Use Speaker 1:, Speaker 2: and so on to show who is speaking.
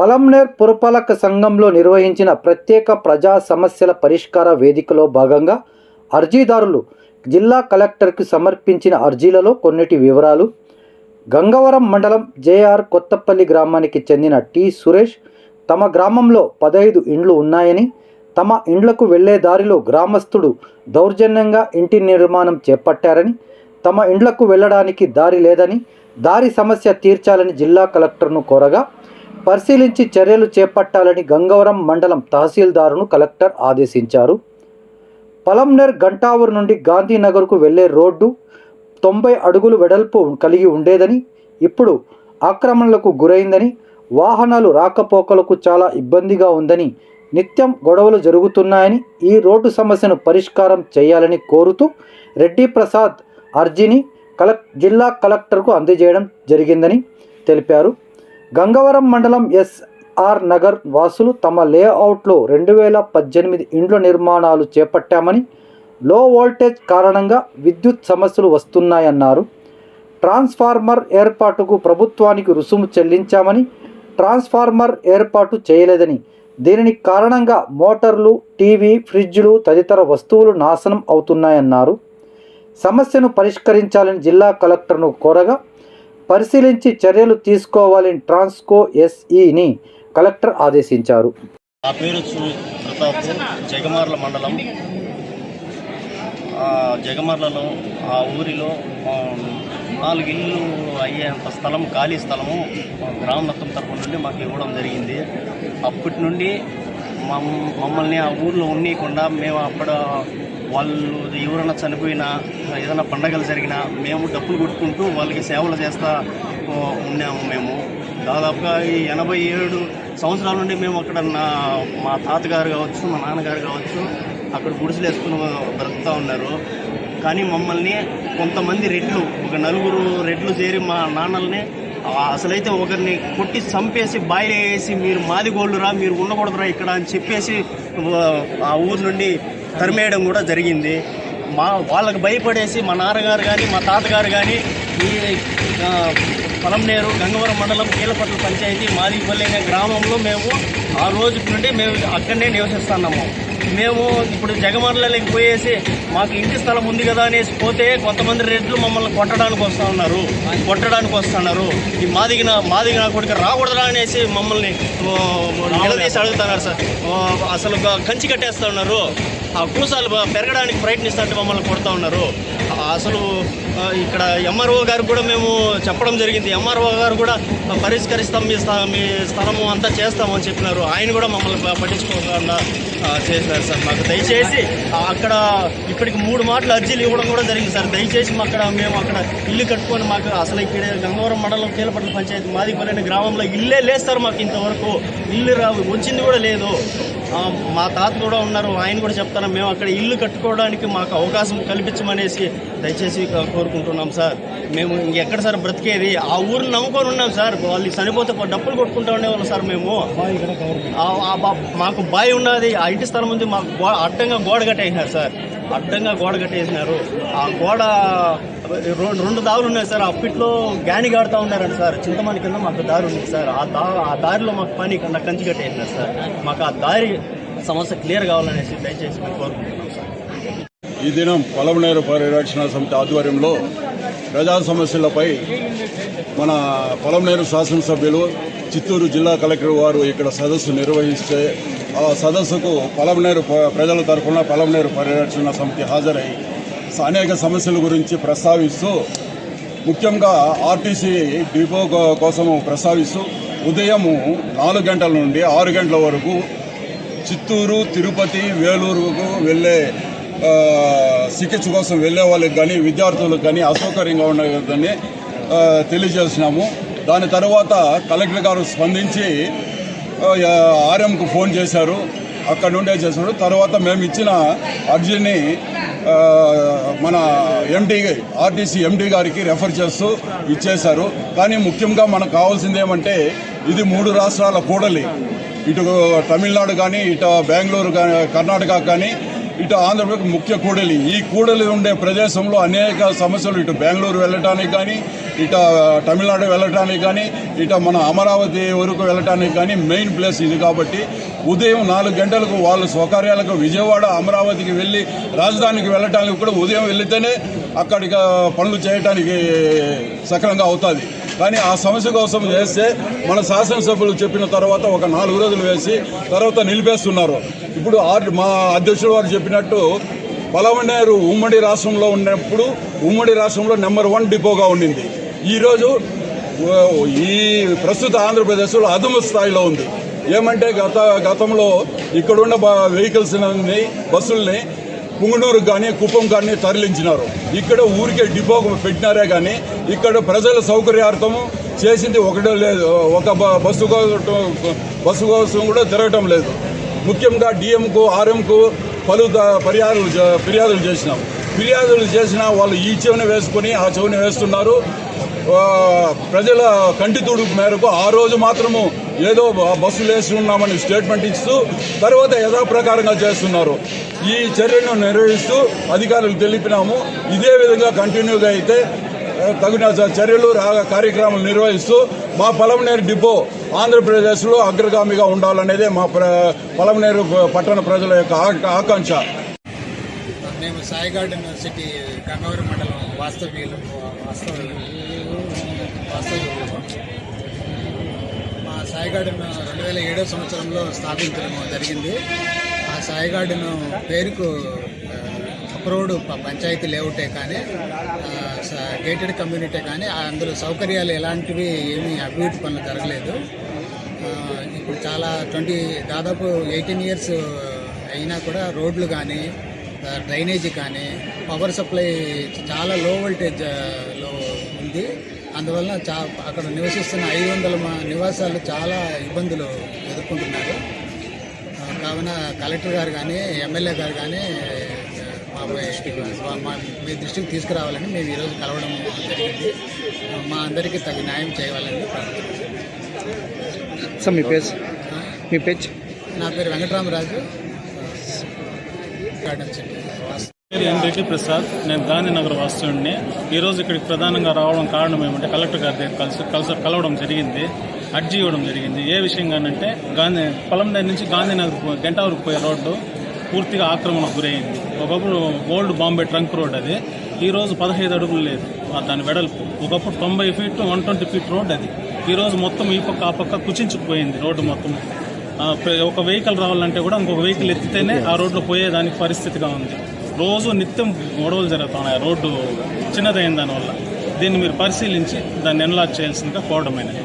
Speaker 1: పలంనేర్ పురపాలక సంఘంలో నిర్వహించిన ప్రత్యేక ప్రజా సమస్యల పరిష్కార వేదికలో భాగంగా అర్జీదారులు జిల్లా కలెక్టర్కు సమర్పించిన అర్జీలలో కొన్నిటి వివరాలు. గంగవరం మండలం జేఆర్ కొత్తపల్లి గ్రామానికి చెందిన టి సురేష్ తమ గ్రామంలో పదహైదు ఇండ్లు ఉన్నాయని తమ ఇండ్లకు వెళ్ళే దారిలో గ్రామస్తుడు దౌర్జన్యంగా ఇంటి నిర్మాణం చేపట్టారని తమ ఇండ్లకు వెళ్ళడానికి దారి లేదని దారి సమస్య తీర్చాలని జిల్లా కలెక్టర్ను కోరగా పరిశీలించి చర్యలు చేపట్టాలని గంగవరం మండలం తహసీల్దారును కలెక్టర్ ఆదేశించారు. పలంనేర్ గంటావూరు నుండి గాంధీనగర్కు వెళ్ళే రోడ్డు తొంభై అడుగులు వెడల్పు కలిగి ఉండేదని ఇప్పుడు ఆక్రమణలకు గురైందని వాహనాలు రాకపోకలకు చాలా ఇబ్బందిగా ఉందని నిత్యం గొడవలు జరుగుతున్నాయని ఈ రోడ్డు సమస్యను పరిష్కారం చేయాలని కోరుతూ రెడ్డి ప్రసాద్ అర్జీని కలెక్ జిల్లా కలెక్టర్కు అందజేయడం జరిగిందని తెలిపారు. గంగవరం మండలం ఎస్ఆర్ నగర్ వాసులు తమ లేఅవుట్లో రెండు వేల పద్దెనిమిది ఇండ్ల నిర్మాణాలు చేపట్టామని లో వోల్టేజ్ కారణంగా విద్యుత్ సమస్యలు వస్తున్నాయన్నారు. ట్రాన్స్ఫార్మర్ ఏర్పాటుకు ప్రభుత్వానికి రుసుము చెల్లించామని ట్రాన్స్ఫార్మర్ ఏర్పాటు చేయలేదని దీనిని కారణంగా మోటార్లు టీవీ ఫ్రిడ్జ్లు తదితర వస్తువులు నాశనం అవుతున్నాయన్నారు. సమస్యను పరిష్కరించాలని జిల్లా కలెక్టర్ను కోరగా పరిశీలించి చర్యలు తీసుకోవాలని ట్రాన్స్కో ఎస్ఈని కలెక్టర్ ఆదేశించారు.
Speaker 2: నా పేరు ప్రతాప్ జగమార్ల మండలం. జగమార్లలో ఆ ఊరిలో నాలుగు ఇల్లు అయ్యేంత స్థలం ఖాళీ స్థలము గ్రామ మొత్తం తరపు నుండి మాకు ఇవ్వడం జరిగింది. అప్పటి నుండి మమ్- మమ్మల్ని ఆ ఊర్లో ఉండకుండా మేము అప్పుడు వాళ్ళు ఎవరైనా చనిపోయినా ఏదైనా పండగలు జరిగినా మేము డబ్బులు కొట్టుకుంటూ వాళ్ళకి సేవలు చేస్తూ ఉన్నాము మేము. దాదాపుగా ఈ ఎనభై ఏడు సంవత్సరాల నుండి మేము అక్కడ నా మా తాతగారు కావచ్చు మా నాన్నగారు కావచ్చు అక్కడ గుడిసెలు వేసుకుని బ్రతుకుతూ ఉన్నారు. కానీ మమ్మల్ని కొంతమంది రెడ్లు ఒక నలుగురు రెడ్లు చేరి మా నాన్నల్ని అసలైతే ఒకరిని కొట్టి చంపేసి బాయిలు వేసి మీరు మాది గోళ్ళురా మీరు ఉండకూడదురా ఇక్కడ అని చెప్పేసి ఆ, ఆ ఊరు నుండి తరిమేయడం కూడా జరిగింది. మా వాళ్ళకి భయపడేసి మా నాన్నగారు కానీ మా తాతగారు కానీ ఈ పొలంనేరు గంగవరం మండలం కీలపట్ల పంచాయతీ మాదిపల్లి అనే గ్రామంలో మేము ఆ రోజు నుండి మేము అక్కడనే నివసిస్తున్నాము. మేము ఇప్పుడు జగమర్లకి పోయేసి మాకు ఇంటి స్థలం ఉంది కదా అనేసి పోతే కొంతమంది రెడ్లు మమ్మల్ని కొట్టడానికి వస్తూ ఉన్నారు. కొట్టడానికి వస్తున్నారు ఈ మాదిగిన మాదిగిన కొడుకు రాకూడదా అనేసి మమ్మల్ని నిలదీసి అడుగుతున్నారు సార్. అసలు కంచి కట్టేస్తూ ఉన్నారు. కూసాలు పెరగడానికి ప్రయత్నిస్తుంటే మమ్మల్ని కొడుతూ ఉన్నారు. అసలు ఇక్కడ ఎంఆర్ఓ గారు కూడా మేము చెప్పడం జరిగింది. ఎంఆర్ఓ గారు కూడా పరిష్కరిస్తాం మీ స్థ మీ స్థలము అంతా చేస్తామని చెప్పినారు. ఆయన కూడా మమ్మల్ని పట్టించుకోకుండా చేశారు చేసినారు సార్. మాకు దయచేసి అక్కడ ఇప్పటికి మూడు మాటలు అర్జీలు ఇవ్వడం కూడా జరిగింది సార్. దయచేసి మా అక్కడ మేము అక్కడ ఇల్లు కట్టుకొని మాకు అసలు ఇక్కడ గంగవరం మండలం కీలపట్ల పంచాయతీ మాదిపల్లి గ్రామంలో ఇల్లే లేదు సార్ మాకు ఇంతవరకు. ఇల్లు రా వచ్చింది కూడా లేదు. మా తాత కూడా ఉన్నారు. ఆయన కూడా చెప్తాను మేము అక్కడ ఇల్లు కట్టుకోవడానికి మాకు అవకాశం కల్పించమనేసి దయచేసి కో- కోరుకుంటున్నాం సార్. మేము ఇంకెక్కడ సార్ బ్రతికేది? ఆ ఊరిని నమ్ముకొని ఉన్నాం సార్. వాళ్ళు చనిపోతే డప్పులు కొట్టుకుంటూ ఉండేవాళ్ళం సార్ మేము. మాకు బావి ఉన్నది. ఆ ఇంటి స్థలం ఉంది. మాకు అడ్డంగా గోడ కట్టేసినారు సార్. అడ్డంగా గోడ కట్టేసినారు. ఆ గోడ రెండు దారులు ఉన్నాయి సార్. అప్పట్లో గాని గాడుతూ ఉన్నారండి సార్. చింతమణి కింద మాకు దారి ఉంది సార్. ఆ దా ఆ దారిలో మాకు పని కన్నా కంచి కట్టేసినారు సార్. మాకు ఆ దారి సమస్య క్లియర్ కావాలనేసి దయచేసి మేము కోరుకుంటున్నాం సార్.
Speaker 3: ఈ దినం పొలంనేరు పరిరక్షణ సమితి ఆధ్వర్యంలో ప్రజా సమస్యలపై మన పొలంనేరు శాసనసభ్యులు చిత్తూరు జిల్లా కలెక్టర్ వారు ఇక్కడ సదస్సు నిర్వహిస్తే ఆ సదస్సుకు పొలంనేరు ప్రజల తరఫున పొలంనేరు పరిరక్షణ సమితి హాజరై అనేక సమస్యల గురించి ప్రస్తావిస్తూ ముఖ్యంగా ఆర్టీసీ డిపో కోసం కోసము ప్రస్తావిస్తూ ఉదయము నాలుగు గంటల నుండి ఆరు గంటల వరకు చిత్తూరు తిరుపతి వేలూరుకు వెళ్ళే చికిత్స కోసం వెళ్ళే వాళ్ళకి కానీ విద్యార్థులకు కానీ అసౌకర్యంగా ఉండదని తెలియజేసినాము. దాని తర్వాత కలెక్టర్ గారు స్పందించి ఆర్ఎంకు ఫోన్ చేశారు. అక్కడ నుండే చేశారు. తర్వాత మేము ఇచ్చిన అర్జీని మన ఎండీ ఆర్టీసీ ఎండీ గారికి రెఫర్ చేస్తూ ఇచ్చేశారు. కానీ ముఖ్యంగా మనకు కావాల్సింది ఏమంటే ఇది మూడు రాష్ట్రాల కూడలి. ఇటు తమిళనాడు కానీ ఇటు బెంగళూరు కానీ కర్ణాటక కానీ ఇటు ఆంధ్రప్రదేశ్ ముఖ్య కూడలి. ఈ కూడలి ఉండే ప్రదేశంలో అనేక సమస్యలు. ఇటు బెంగళూరు వెళ్ళటానికి కానీ ఇటు తమిళనాడు వెళ్ళటానికి కానీ ఇటు మన అమరావతి వరకు వెళ్ళటానికి కానీ మెయిన్ ప్లేస్ ఇది కాబట్టి ఉదయం నాలుగు గంటలకు వాళ్ళ స్వకార్యాలకు విజయవాడ అమరావతికి వెళ్ళి రాజధానికి వెళ్ళటానికి కూడా ఉదయం వెళితేనే అక్కడికి పనులు చేయటానికి సక్రంగా అవుతుంది. కానీ ఆ సమస్య కోసం చేస్తే మన శాసనసభ్యులు చెప్పిన తర్వాత ఒక నాలుగు రోజులు వేసి తర్వాత నిలిపేస్తున్నారు. ఇప్పుడు ఆర్- మా అధ్యక్షుడు వారు చెప్పినట్టు పలవనేరు ఉమ్మడి రాష్ట్రంలో ఉన్నప్పుడు ఉమ్మడి రాష్ట్రంలో నెంబర్ వన్ డిపోగా ఉండింది. ఈరోజు ఈ ప్రస్తుత ఆంధ్రప్రదేశ్లో అధమ స్థాయిలో ఉంది. ఏమంటే గత గతంలో ఇక్కడున్న వెహికల్స్ బస్సుల్ని పుంగనూరు కానీ కుప్పం కానీ తరలించినారు. ఇక్కడ ఊరికే డిపో పెట్టినారే కానీ ఇక్కడ ప్రజల సౌకర్యార్థము చేసింది ఒకటో లేదు. ఒక బస్సు కోసం బస్సు కోసం కూడా తిరగటం లేదు. ముఖ్యంగా డిఎంకు ఆర్ఎంకు పలు ఫిర్యాదులు ఫిర్యాదులు చేసినాం. ఫిర్యాదులు చేసినా వాళ్ళు ఈ చెవిని వేసుకొని ఆ చెవిని వేస్తున్నారు. ప్రజల కంటి తుడుపు మేరకు ఆ రోజు మాత్రము ఏదో బస్సులు వేసి ఉన్నామని స్టేట్మెంట్ ఇస్తూ తర్వాత యథాప్రకారంగా చేస్తున్నారు. ఈ చర్యను నిర్వహిస్తూ అధికారులకు తెలిపినాము. ఇదే విధంగా కంటిన్యూగా అయితే తగిన చర్యలు రాగా కార్యక్రమాలు నిర్వహిస్తూ మా పొలంనేరు డిపో ఆంధ్రప్రదేశ్లో అగ్రగామిగా ఉండాలనేదే మా ప్ర పొలంనేరు పట్టణ ప్రజల యొక్క ఆకాంక్ష.
Speaker 4: మేము సాయి సిటీ మండలం వాస్తవ్యులు వాస్తవ్యులు వాస్తవ్యులు. మా సాయి గార్డెన్ రెండు వేల ఏడో సంవత్సరంలో స్థాపించడం జరిగింది. ఆ సాయి గార్డెన్ పేరుకు అప్రూవ్డ్ పంచాయతీ లేఅవుటే కానీ గేటెడ్ కమ్యూనిటీ కానీ అందులో సౌకర్యాలు ఎలాంటివి ఏమీ అభివృద్ధి పనులు జరగలేదు. ఇప్పుడు చాలా ట్వంటీ దాదాపు ఎయిటీన్ ఇయర్స్ అయినా కూడా రోడ్లు కానీ డ్రైనేజీ కానీ పవర్ సప్లై చాలా లో వోల్టేజ్లో ఉంది. అందువలన చా అక్కడ నివసిస్తున్న ఐదు వందల మ- నివాసాలు చాలా ఇబ్బందులు ఎదుర్కొంటున్నారు. కావున కలెక్టర్ గారు కానీ ఎమ్మెల్యే గారు కానీ మా మా మీ దృష్టికి తీసుకురావాలని మేము ఈరోజు కలవడం జరిగింది. మా అందరికీ తగు న్యాయం చేయాలని ప్రార్థిస్తున్నాం.
Speaker 1: సార్ మీ పేజ్
Speaker 4: నా పేరు వెంకటరామరాజు. గార్డెన్
Speaker 5: పేరు ఎండ్రికి ప్రసాద్ నేను గాంధీనగర్ వాస్తువుడిని ఈరోజు ఇక్కడికి ప్రధానంగా రావడం కారణం ఏమంటే కలెక్టర్ గారి దగ్గర కలిసి కలిసి కలవడం జరిగింది అర్జీ ఇవ్వడం జరిగింది. ఏ విషయంగానంటే గాంధీ పొలంనేరు నుంచి గాంధీనగర్ గంట గంటావరకు పోయే రోడ్డు పూర్తిగా ఆక్రమణకు గురైంది ఒకప్పుడు ఓల్డ్ బాంబే ట్రంక్ రోడ్ అది. ఈ రోజు పదహైదు అడుగులు లేదు దాని వెడల్పు. ఒకప్పుడు తొంభై feet one twenty feet road అది. ఈరోజు మొత్తం ఈ పక్క ఆ పక్క కుచించుకుపోయింది రోడ్డు మొత్తం. ఒక వెహికల్ రావాలంటే కూడా ఇంకొక వెహికల్ ఎత్తితేనే ఆ రోడ్లో పోయేదానికి పరిస్థితిగా ఉంది. రోజు నిత్యం గొడవలు జరుగుతున్నాయి రోడ్డు చిన్నదైన దానివల్ల. దీన్ని మీరు పరిశీలించి దాన్ని ఎన్లాక్ చేయాల్సిందిగా కోవడమైనది